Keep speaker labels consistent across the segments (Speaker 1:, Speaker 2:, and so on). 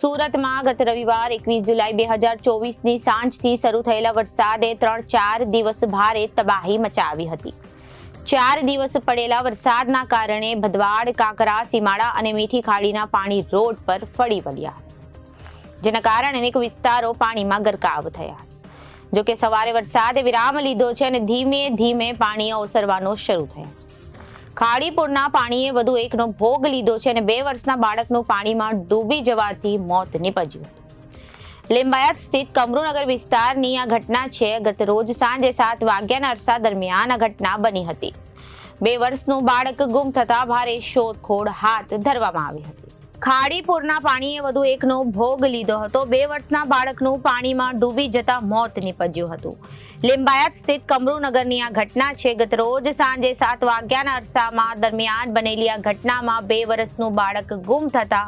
Speaker 1: સુરતમાં ગત રવિવાર એકવીસ જુલાઈ બે હજાર ચોવીસની સાંજથી શરૂ થયેલા વરસાદે ત્રણ ચાર દિવસ ભારે તબાહી મચાવી હતી. ચાર દિવસ પડેલા વરસાદના કારણે ભદવાડ, કાંકરા, સીમાડા અને મીઠી ખાડીના પાણી રોડ પર ફળી વળ્યા. જેના કારણે અનેક વિસ્તારો પાણીમાં ગરકાવ થયા. જોકે સવારે વરસાદે વિરામ લીધો છે અને ધીમે ધીમે પાણી ઓસરવાનો શરૂ થયા છે. ખાડીપુરના પાણીએ વધુ એકનો ભોગ લીધો છે અને બે વર્ષના બાળકનું પાણીમાં ડૂબી જવાથી મોત નીપજ્યું લિંબાયત સ્થિત કમરૂનગર વિસ્તારની આ ઘટના છે. ગત રોજ સાંજે સાત વાગ્યાના અરસા દરમિયાન આ ઘટના બની હતી. બે વર્ષનું બાળક ગુમ થતા ભારે શોધખોળ હાથ ધરવામાં આવી હતી. ખાડીપુરના પાણીએ વધુ એકનો ભોગ લીધો હતો. બે વર્ષના બાળકનું પાણીમાં ડૂબી જતા મોત નીપજ્યું હતું. લિંબાયત સ્થિત કમરુનગરની આ ઘટના છે. ગત રોજ સાંજે સાત વાગ્યાના અરસામાં દરમિયાન બનેલી આ ઘટનામાં બે વર્ષનું બાળક ગુમ થતા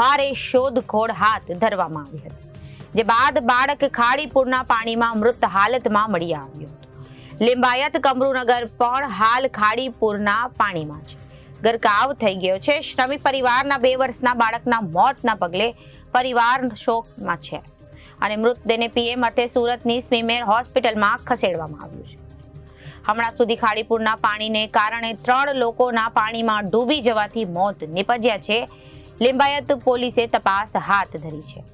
Speaker 1: ભારે શોધખોળ હાથ ધરવામાં આવી હતી, જે બાદ બાળક ખાડીપુરના પાણીમાં મૃત હાલતમાં મળી આવ્યું હતું. લિંબાયત કમરુનગર પણ હાલ ખાડીપુરના પાણીમાં છે. ગરકાવ થઈ ગયો છે. શ્રમિક પરિવારના બે વર્ષના બાળકના મોતના પગલે પરિવાર શોકમાં છે અને મૃતદેહને પીએમ અર્થે સુરતની સ્મીમેર હોસ્પિટલમાં ખસેડવામાં આવ્યું છે. હમણાં સુધી ખાડીપુરના પાણીને કારણે ત્રણ લોકોના પાણીમાં ડૂબી જવાથી મોત નિપજ્યા છે. લિંબાયત પોલીસે તપાસ હાથ ધરી છે.